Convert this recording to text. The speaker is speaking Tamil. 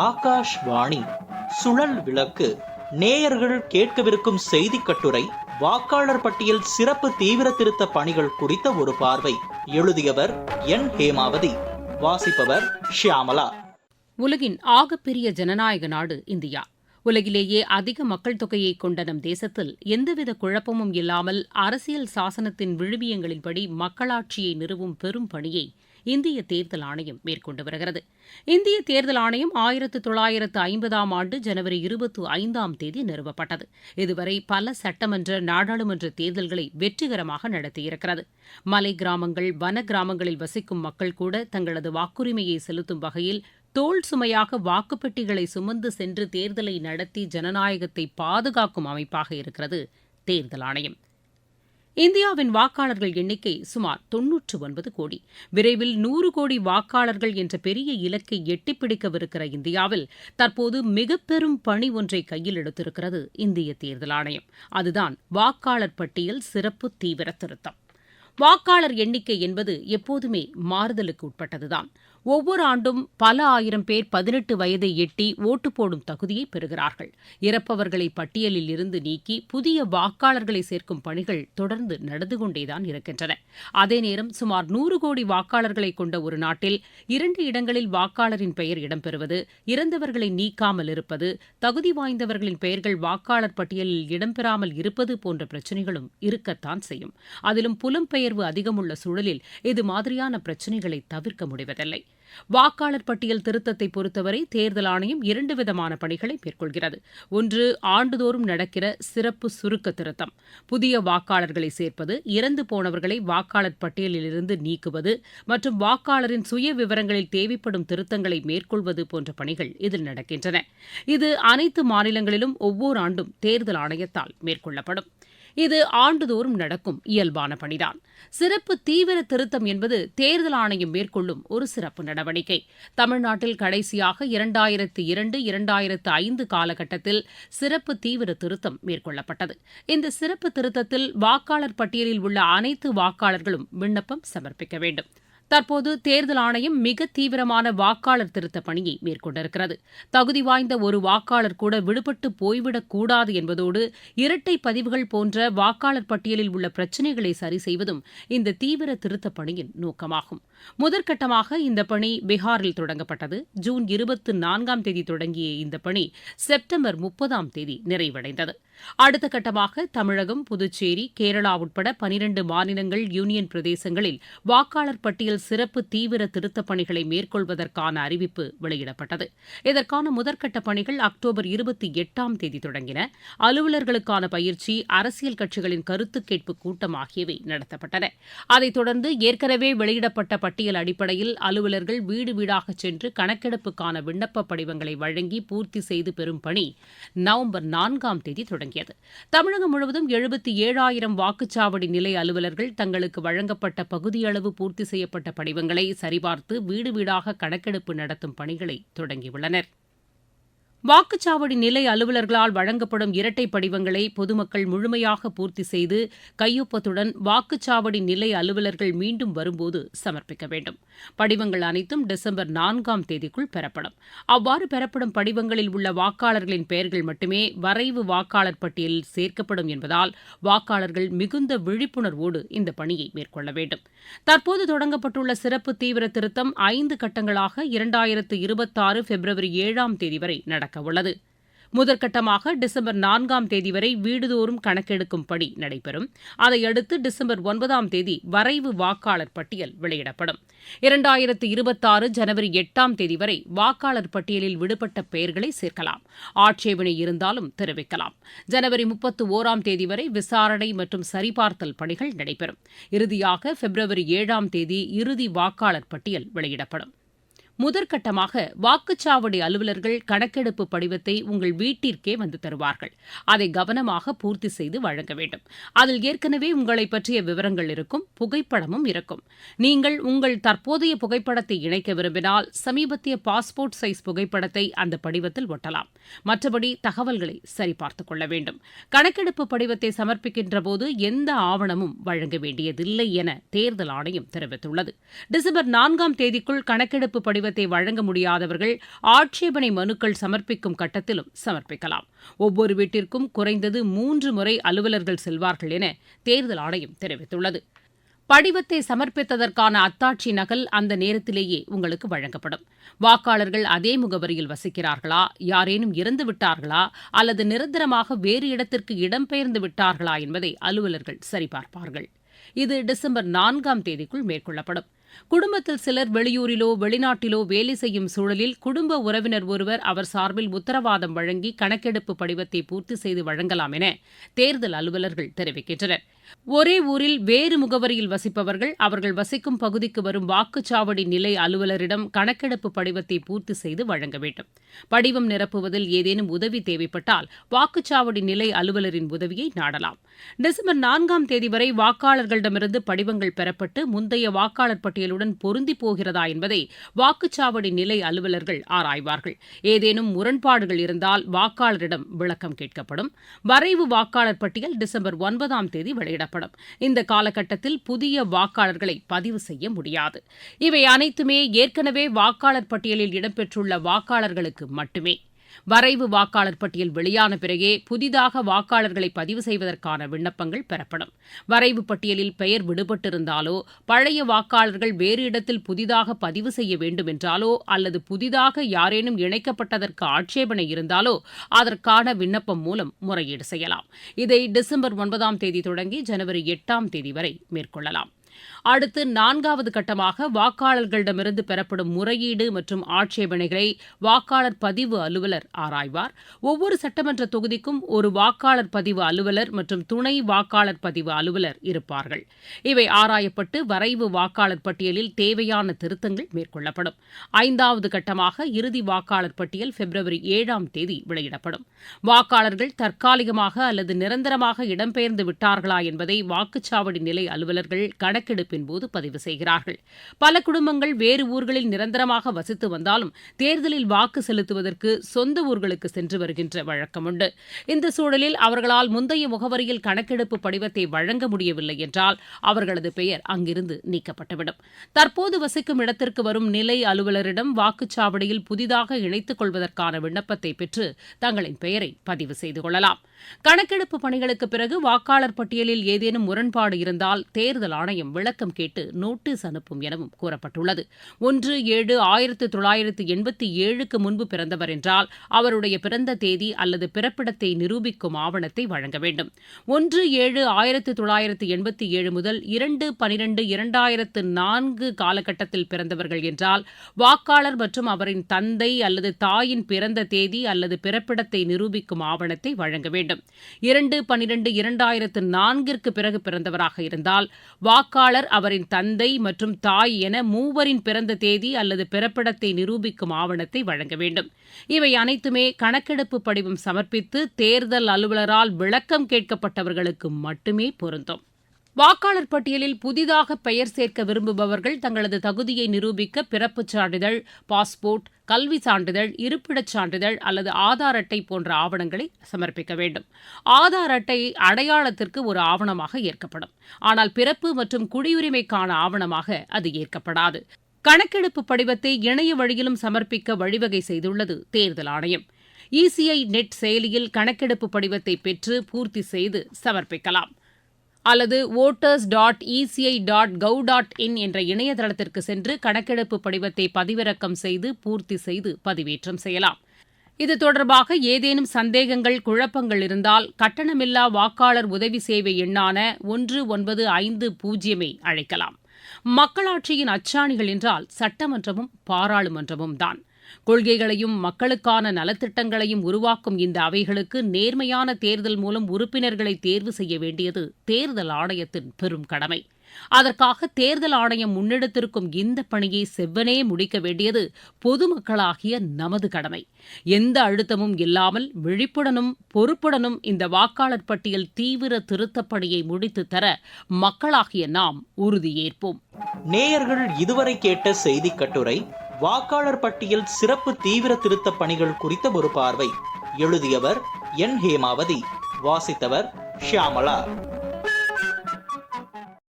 ஆகாஷ்வாணி. சுழல் விளக்கு. நேயர்கள் கேட்கவிருக்கும் செய்தி கட்டுரை வாக்காளர் பட்டியல் சிறப்பு தீவிர திருத்த பணிகள் குறித்த ஒரு பார்வை. எழுதியவர் என். ஹேமாவதி. வாசிப்பவர் ஷியாமலா. உலகின் ஆகப்பெரிய ஜனநாயக நாடு இந்தியா. உலகிலேயே அதிக மக்கள் தொகையை கொண்ட நம் தேசத்தில் எந்தவித குழப்பமும் இல்லாமல் அரசியல் சாசனத்தின் விழுமியங்களின்படி மக்களாட்சியை நிறுவும் பெரும் பணியை இந்திய தேர்தல் ஆணையம் மேற்கொண்டு வருகிறது. இந்திய தேர்தல் ஆணையம் ஆயிரத்து தொள்ளாயிரத்து ஐம்பதாம் ஆண்டு ஜனவரி இருபத்தி ஐந்தாம் தேதி நிறுவப்பட்டது. இதுவரை பல சட்டமன்ற நாடாளுமன்ற தேர்தல்களை வெற்றிகரமாக நடத்தியிருக்கிறது. மலை கிராமங்கள் வன கிராமங்களில் வசிக்கும் மக்கள் கூட தங்களது வாக்குரிமையை செலுத்தும் வகையில் தோல் சுமையாக வாக்குப்பெட்டிகளை சுமந்து சென்று தேர்தலை நடத்தி ஜனநாயகத்தை பாதுகாக்கும் அமைப்பாக இருக்கிறது தேர்தல் ஆணையம். இந்தியாவின் வாக்காளர்கள் எண்ணிக்கை சுமார் தொன்னூற்று ஒன்பது கோடி. விரைவில் நூறு கோடி வாக்காளர்கள் என்ற பெரிய இலக்கை எட்டிப்பிடிக்கவிருக்கிற இந்தியாவில் தற்போது மிக பெரும் பணி ஒன்றை கையில் எடுத்திருக்கிறது இந்திய தேர்தல் ஆணையம். அதுதான் வாக்காளர் பட்டியல் சிறப்பு தீவிர திருத்தம். வாக்காளர் எண்ணிக்கை என்பது எப்போதுமே மாறுதலுக்கு உட்பட்டதுதான். ஒவ்வொரு ஆண்டும் பல ஆயிரம் பேர் பதினெட்டு வயதை எட்டி ஓட்டு போடும் தகுதியை பெறுகிறார்கள். இறப்பவர்களை பட்டியலில் இருந்து நீக்கி புதிய வாக்காளர்களை சேர்க்கும் பணிகள் தொடர்ந்து நடந்து கொண்டேதான் இருக்கின்றன. அதே நேரம் சுமார் நூறு கோடி வாக்காளர்களை கொண்ட ஒரு நாட்டில் இரண்டு இடங்களில் வாக்காளரின் பெயர் இடம்பெறுவது இறந்தவர்களை நீக்காமல் இருப்பது தகுதி வாய்ந்தவர்களின் பெயர்கள் வாக்காளர் பட்டியலில் இடம்பெறாமல் இருப்பது போன்ற பிரச்சினைகளும் இருக்கத்தான் செய்யும். அதிலும் புலம்பெயர்வு அதிகமுள்ள சூழலில் இது மாதிரியான பிரச்சினைகளை தவிர்க்க முடிவதில்லை. வாக்காளர் பட்டியல் திருத்தத்தை பொறுத்தவரை தேர்தல் ஆணையம் இரண்டு விதமான பணிகளை மேற்கொள்கிறது. ஒன்று ஆண்டுதோறும் நடக்கிற சிறப்பு சுருக்க திருத்தம். புதிய வாக்காளர்களை சேர்ப்பது இறந்து போனவர்களை வாக்காளர் பட்டியலிலிருந்து நீக்குவது மற்றும் வாக்காளரின் சுய விவரங்களில் தேவைப்படும் திருத்தங்களை மேற்கொள்வது போன்ற பணிகள் இதில் நடக்கின்றன. இது அனைத்து மாநிலங்களிலும் ஒவ்வொரு ஆண்டும் தேர்தல் ஆணையத்தால் மேற்கொள்ளப்படும். இது ஆண்டுதோறும் நடக்கும் இயல்பான பணிதான். சிறப்பு தீவிர திருத்தம் என்பது தேர்தல் ஆணையம் மேற்கொள்ளும் ஒரு சிறப்பு நடவடிக்கை. தமிழ்நாட்டில் கடைசியாக இரண்டாயிரத்து இரண்டு இரண்டாயிரத்து ஐந்து காலகட்டத்தில் சிறப்பு தீவிர திருத்தம் மேற்கொள்ளப்பட்டது. இந்த சிறப்பு திருத்தத்தில் வாக்காளர் பட்டியலில் உள்ள அனைத்து வாக்காளர்களும் விண்ணப்பம் சமர்ப்பிக்க வேண்டும். தற்போது தேர்தல் ஆணையம் மிக தீவிரமான வாக்காளர் திருத்த பணியை மேற்கொண்டிருக்கிறது. தகுதி வாய்ந்த ஒரு வாக்காளர் கூட விடுபட்டு போய்விடக் கூடாது என்பதோடு இரட்டை பதிவுகள் போன்ற வாக்காளர் பட்டியலில் உள்ள பிரச்சினைகளை சரி செய்வதும் இந்த தீவிர திருத்தப் பணியின் நோக்கமாகும். முதற்கட்டமாக இந்த பணி பீகாரில் தொடங்கப்பட்டது. ஜூன் இருபத்தி நான்காம் தேதி தொடங்கிய இந்த பணி செப்டம்பர் முப்பதாம் தேதி நிறைவடைந்தது. அடுத்த கட்டமாக தமிழகம் புதுச்சேரி கேரளா உட்பட பனிரண்டு மாநிலங்கள் யூனியன் பிரதேசங்களில் வாக்காளர் பட்டியல் சிறப்பு தீவிர திருத்தப் பணிகளை மேற்கொள்வதற்கான அறிவிப்பு வெளியிடப்பட்டது. இதற்கான முதற்கட்ட பணிகள் அக்டோபர் இருபத்தி எட்டாம் தேதி தொடங்கின. அலுவலர்களுக்கான பயிற்சி அரசியல் கட்சிகளின் கருத்து கேட்பு கூட்டம் ஆகியவை நடத்தப்பட்டன. அதைத் தொடர்ந்து ஏற்கனவே வெளியிடப்பட்ட பட்டியல் அடிப்படையில் அலுவலர்கள் வீடு வீடாக சென்று கணக்கெடுப்புக்கான விண்ணப்ப படிவங்களை வழங்கி பூர்த்தி செய்து பெறும் பணி நவம்பர் நான்காம் தேதி தொடங்கியது. தமிழகம் முழுவதும் எழுபத்தி ஏழாயிரம் வாக்குச்சாவடி நிலை அலுவலர்கள் தங்களுக்கு வழங்கப்பட்ட பகுதியளவு பூர்த்தி செய்யப்பட்ட படிவங்களை சரிபார்த்து வீடு வீடாக கணக்கெடுப்பு நடத்தும் பணிகளை தொடங்கியுள்ளனர். வாக்குச்சாவடி நிலை அலுவலர்களால் வழங்கப்படும் இரட்டை படிவங்களை பொதுமக்கள் முழுமையாக பூர்த்தி செய்து கையொப்பத்துடன் வாக்குச்சாவடி நிலை அலுவலர்கள் மீண்டும் வரும்போது சமர்ப்பிக்க வேண்டும். படிவங்கள் அனைத்தும் டிசம்பர் நான்காம் தேதிக்குள் பெறப்படும். அவ்வாறு பெறப்படும் படிவங்களில் உள்ள வாக்காளர்களின் பெயர்கள் மட்டுமே வரைவு வாக்காளர் பட்டியலில் சேர்க்கப்படும் என்பதால் வாக்காளர்கள் மிகுந்த விழிப்புணர்வோடு இந்த பணியை மேற்கொள்ள வேண்டும். தற்போது தொடங்கப்பட்டுள்ள சிறப்பு தீவிர திருத்தம் ஐந்து கட்டங்களாக இரண்டாயிரத்து இருபத்தாறு பிப்ரவரி ஏழாம் தேதி வரை நடக்கும். நடக்கவுள்ளது முதற்கட்டமாக டிசம்பர் நான்காம் தேதி வரை வீடுதோறும் கணக்கெடுக்கும் பணி நடைபெறும். அதையடுத்து டிசம்பர் ஒன்பதாம் தேதி வரைவு வாக்காளர் பட்டியல் வெளியிடப்படும். இரண்டாயிரத்து இருபத்தாறு ஜனவரி எட்டாம் தேதி வரை வாக்காளர் பட்டியலில் விடுபட்ட பெயர்களை சேர்க்கலாம். ஆட்சேபனை இருந்தாலும் தெரிவிக்கலாம். ஜனவரி முப்பத்து ஓராம் தேதி வரை விசாரணை மற்றும் சரிபார்த்தல் பணிகள் நடைபெறும். இறுதியாக பிப்ரவரி ஏழாம் தேதி இறுதி வாக்காளர் பட்டியல் வெளியிடப்படும். முதற்கட்டமாக வாக்குச்சாவடி அலுவலர்கள் கணக்கெடுப்பு படிவத்தை உங்கள் வீட்டிற்கே வந்து தருவார்கள். அதை கவனமாக பூர்த்தி செய்து வழங்க வேண்டும். அதில் ஏற்கனவே உங்களை பற்றிய விவரங்கள் இருக்கும் புகைப்படமும் இருக்கும். நீங்கள் உங்கள் தற்போதைய புகைப்படத்தை இணைக்க விரும்பினால் சமீபத்திய பாஸ்போர்ட் சைஸ் புகைப்படத்தை அந்த படிவத்தில் ஒட்டலாம். மற்றபடி தகவல்களை சரிபார்த்துக் கொள்ள வேண்டும். கணக்கெடுப்பு படிவத்தை சமர்ப்பிக்கின்ற போது எந்த ஆவணமும் வழங்க வேண்டியதில்லை என தேர்தல் ஆணையம் தெரிவித்துள்ளது. டிசம்பர் நான்காம் தேதிக்குள் கணக்கெடுப்பு படிவத்தை படிவத்தை வழங்க முடியாதவர்கள் ஆட்சேபனை மனுக்கள் சமர்ப்பிக்கும் கட்டத்திலும் சமர்ப்பிக்கலாம். ஒவ்வொரு வீட்டிற்கும் குறைந்தது மூன்று முறை அலுவலர்கள் செல்வார்கள் என தேர்தல் ஆணையம் தெரிவித்துள்ளது. படிவத்தை சமர்ப்பித்ததற்கான அத்தாட்சி நகல் அந்த நேரத்திலேயே உங்களுக்கு வழங்கப்படும். வாக்காளர்கள் அதே முகவரியில் வசிக்கிறார்களா? யாரேனும் இறந்து விட்டார்களா? அல்லது நிரந்தரமாக வேறு இடத்திற்கு இடம்பெயர்ந்து விட்டார்களா என்பதை அலுவலர்கள் சரிபார்ப்பார்கள். இது டிசம்பர் நான்காம் தேதிக்குள் மேற்கொள்ளப்படும். குடும்பத்தில் சிலர் வெளியூரிலோ வெளிநாட்டிலோ வேலை செய்யும் சூழலில் குடும்ப உறவினர் ஒருவர் அவர் சார்பில் உத்தரவாதம் வழங்கி கணக்கெடுப்பு படிவத்தை பூர்த்தி செய்து வழங்கலாம் என தேர்தல் அலுவலர்கள் தெரிவிக்கின்றனர். ஒரே ஊரில் வேறு முகவரியில் வசிப்பவர்கள் அவர்கள் வசிக்கும் பகுதிக்கு வரும் வாக்குச்சாவடி நிலை அலுவலரிடம் கணக்கெடுப்பு படிவத்தை பூர்த்தி செய்து வழங்க வேண்டும். படிவம் நிரப்புவதில் ஏதேனும் உதவி தேவைப்பட்டால் வாக்குச்சாவடி நிலை அலுவலரின் உதவியை நாடலாம். டிசம்பர் நான்காம் தேதி வரை வாக்காளர்களிடமிருந்து படிவங்கள் பெறப்பட்டு முந்தைய வாக்காளர் பட்டியல் பட்டியலுடன் பொருந்தி போகிறதா என்பதை வாக்குச்சாவடி நிலை அலுவலர்கள் ஆராய்வார்கள். ஏதேனும் முரண்பாடுகள் இருந்தால் வாக்காளரிடம் விளக்கம் கேட்கப்படும். வரைவு வாக்காளர் பட்டியல் டிசம்பர் ஒன்பதாம் தேதி வெளியிடப்படும். இந்த காலகட்டத்தில் புதிய வாக்காளர்களை பதிவு செய்ய முடியாது. இவை அனைத்துமே ஏற்கனவே வாக்காளர் பட்டியலில் இடம்பெற்றுள்ள வாக்காளர்களுக்கு மட்டுமே. வரைவு வாக்காளர் பட்டியல் வெளியான பிறகே புதிதாக வாக்காளர்களை பதிவு செய்வதற்கான விண்ணப்பங்கள் பெறப்படும். வரைவு பட்டியலில் பெயர் விடுபட்டிருந்தாலோ பழைய வாக்காளர்கள் வேறு இடத்தில் புதிதாக பதிவு செய்ய வேண்டும் என்றாலோ அல்லது புதிதாக யாரேனும் இணைக்கப்பட்டதற்கு ஆட்சேபனை இருந்தாலோ அதற்கான விண்ணப்பம் மூலம் முறையீடு செய்யலாம். இதை டிசம்பர் ஒன்பதாம் தேதி தொடங்கி ஜனவரி எட்டாம் தேதி வரை மேற்கொள்ளலாம். அடுத்து நான்காவது கட்டமாக வாக்காளர்களிடமிருந்து பெறப்படும் முறையீடு மற்றும் ஆட்சேபனைகளை வாக்காளர் பதிவு அலுவலர் ஆராய்வார். ஒவ்வொரு சட்டமன்ற தொகுதிக்கும் ஒரு வாக்காளர் பதிவு அலுவலர் மற்றும் துணை வாக்காளர் பதிவு அலுவலர் இருப்பார்கள். இவை ஆராயப்பட்டு வரைவு வாக்காளர் பட்டியலில் தேவையான திருத்தங்கள் மேற்கொள்ளப்படும். ஐந்தாவது கட்டமாக இறுதி வாக்காளர் பட்டியல் பிப்ரவரி ஏழாம் தேதி வெளியிடப்படும். வாக்காளர்கள் தற்காலிகமாக அல்லது நிரந்தரமாக இடம்பெயர்ந்து விட்டார்களா என்பதை வாக்குச்சாவடி நிலை அலுவலர்கள் கணக்கு போது பதிவு செய்கிறார்கள். பல குடும்பங்கள் வேறு ஊர்களில் நிரந்தரமாக வசித்து வந்தாலும் தேர்தலில் வாக்கு செலுத்துவதற்கு சொந்த ஊர்களுக்கு சென்று வருகின்ற வழக்கம் உண்டு இந்த சூழலில் அவர்களால் முந்தைய முகவரியில் கணக்கெடுப்பு படிவத்தை வழங்க முடியவில்லை என்றால் அவர்களது பெயர் அங்கிருந்து நீக்கப்பட்டுவிடும். தற்போது வசிக்கும் இடத்திற்கு வரும் நிலை அலுவலரிடம் வாக்குச்சாவடியில் புதிதாக இணைத்துக் கொள்வதற்கான விண்ணப்பத்தை பெற்று தங்களின் பெயரை பதிவு செய்து கொள்ளலாம். கணக்கெடுப்பு பணிகளுக்கு பிறகு வாக்காளர் பட்டியலில் ஏதேனும் முரண்பாடு இருந்தால் தேர்தல் ஆணையம் விளக்கம் கேட்டு நோட்டீஸ் அனுப்பும் எனவும் கூறப்பட்டுள்ளது. ஒன்று ஏழு ஆயிரத்து தொள்ளாயிரத்து எண்பத்தி ஏழுக்கு முன்பு பிறந்தவர் என்றால் அவருடைய பிறந்த தேதி அல்லது பிறப்பிடத்தை நிரூபிக்கும் ஆவணத்தை வழங்க வேண்டும். ஒன்று ஏழு ஆயிரத்து தொள்ளாயிரத்து எண்பத்தி ஏழு முதல் இரண்டு பனிரெண்டு இரண்டாயிரத்து நான்கு காலகட்டத்தில் பிறந்தவர்கள் என்றால் வாக்காளர் மற்றும் அவரின் தந்தை அல்லது தாயின் பிறந்த தேதி அல்லது பிறப்பிடத்தை நிரூபிக்கும் ஆவணத்தை வழங்க வேண்டும். இரண்டு பனிரெண்டு இரண்டாயிரத்து நான்கிற்கு பிறகு பிறந்தவராக இருந்தால் வாக்காளர் அவரின் தந்தை மற்றும் தாய் என மூவரின் பிறந்த தேதி அல்லது பிறப்பிடத்தை நிரூபிக்கும் ஆவணத்தை வழங்க வேண்டும். இவை அனைத்துமே கணக்கெடுப்பு படிவம் சமர்ப்பித்து தேர்தல் அலுவலரால் விளக்கம் கேட்கப்பட்டவர்களுக்கு மட்டுமே பொருந்தும். வாக்காளர் பட்டியலில் புதிதாக பெயர் சேர்க்க விரும்புபவர்கள் தங்களது தகுதியை நிரூபிக்க பிறப்புச் சான்றிதழ் பாஸ்போர்ட் கல்வி சான்றிதழ் இருப்பிடச் சான்றிதழ் அல்லது ஆதார் அட்டை போன்ற ஆவணங்களை சமர்ப்பிக்க வேண்டும். ஆதார் அட்டை அடையாளத்திற்கு ஒரு ஆவணமாக ஏற்கப்படும். ஆனால் பிறப்பு மற்றும் குடியுரிமைக்கான ஆவணமாக அது ஏற்கப்படாது. கணக்கெடுப்பு படிவத்தை இணைய வழியிலும் சமர்ப்பிக்க வழிவகை செய்துள்ளது தேர்தல் ஆணையம். இசிஐ நெட் செயலியில் கணக்கெடுப்பு படிவத்தை பெற்று பூர்த்தி செய்து சமர்ப்பிக்கலாம். அல்லது voters dot ECI dot gov dot in என்ற இணையதளத்திற்கு சென்று கணக்கெடுப்பு படிவத்தை பதிவிறக்கம் செய்து பூர்த்தி செய்து பதிவேற்றம் செய்யலாம். இது தொடர்பாக ஏதேனும் சந்தேகங்கள் குழப்பங்கள் இருந்தால் கட்டணமில்லா வாக்காளர் உதவி சேவை எண்ணான ஒன்று ஒன்பது ஐந்து பூஜ்ஜியமை அழைக்கலாம். மக்களாட்சியின் அச்சாணிகள் என்றால் சட்டமன்றமும் பாராளுமன்றமும் தான். கொள்கைகளையும் மக்களுக்கான நலத்திட்டங்களையும் உருவாக்கும் இந்த அவைகளுக்கு நேர்மையான தேர்தல் மூலம் உறுப்பினர்களை தேர்வு செய்ய வேண்டியது தேர்தல் ஆணையத்தின் பெரும் கடமை. அதற்காக தேர்தல் ஆணையம் முன்னெடுத்திருக்கும் இந்த பணியை செவ்வனே முடிக்க வேண்டியது பொதுமக்களாகிய நமது கடமை. எந்த அழுத்தமும் இல்லாமல் விழிப்புடனும் பொறுப்புடனும் இந்த வாக்காளர் பட்டியல் தீவிர திருத்தப் பணியை முடித்து தர மக்களாகிய நாம் உறுதியேற்போம். நேயர்கள் இதுவரை கேட்ட செய்தி கட்டுரை வாக்காளர் பட்டியல் சிறப்பு தீவிர திருத்தப் பணிகள் குறித்த ஒரு பார்வை. எழுதியவர் என். ஹேமாவதி. வாசித்தவர் ஷியாமலா.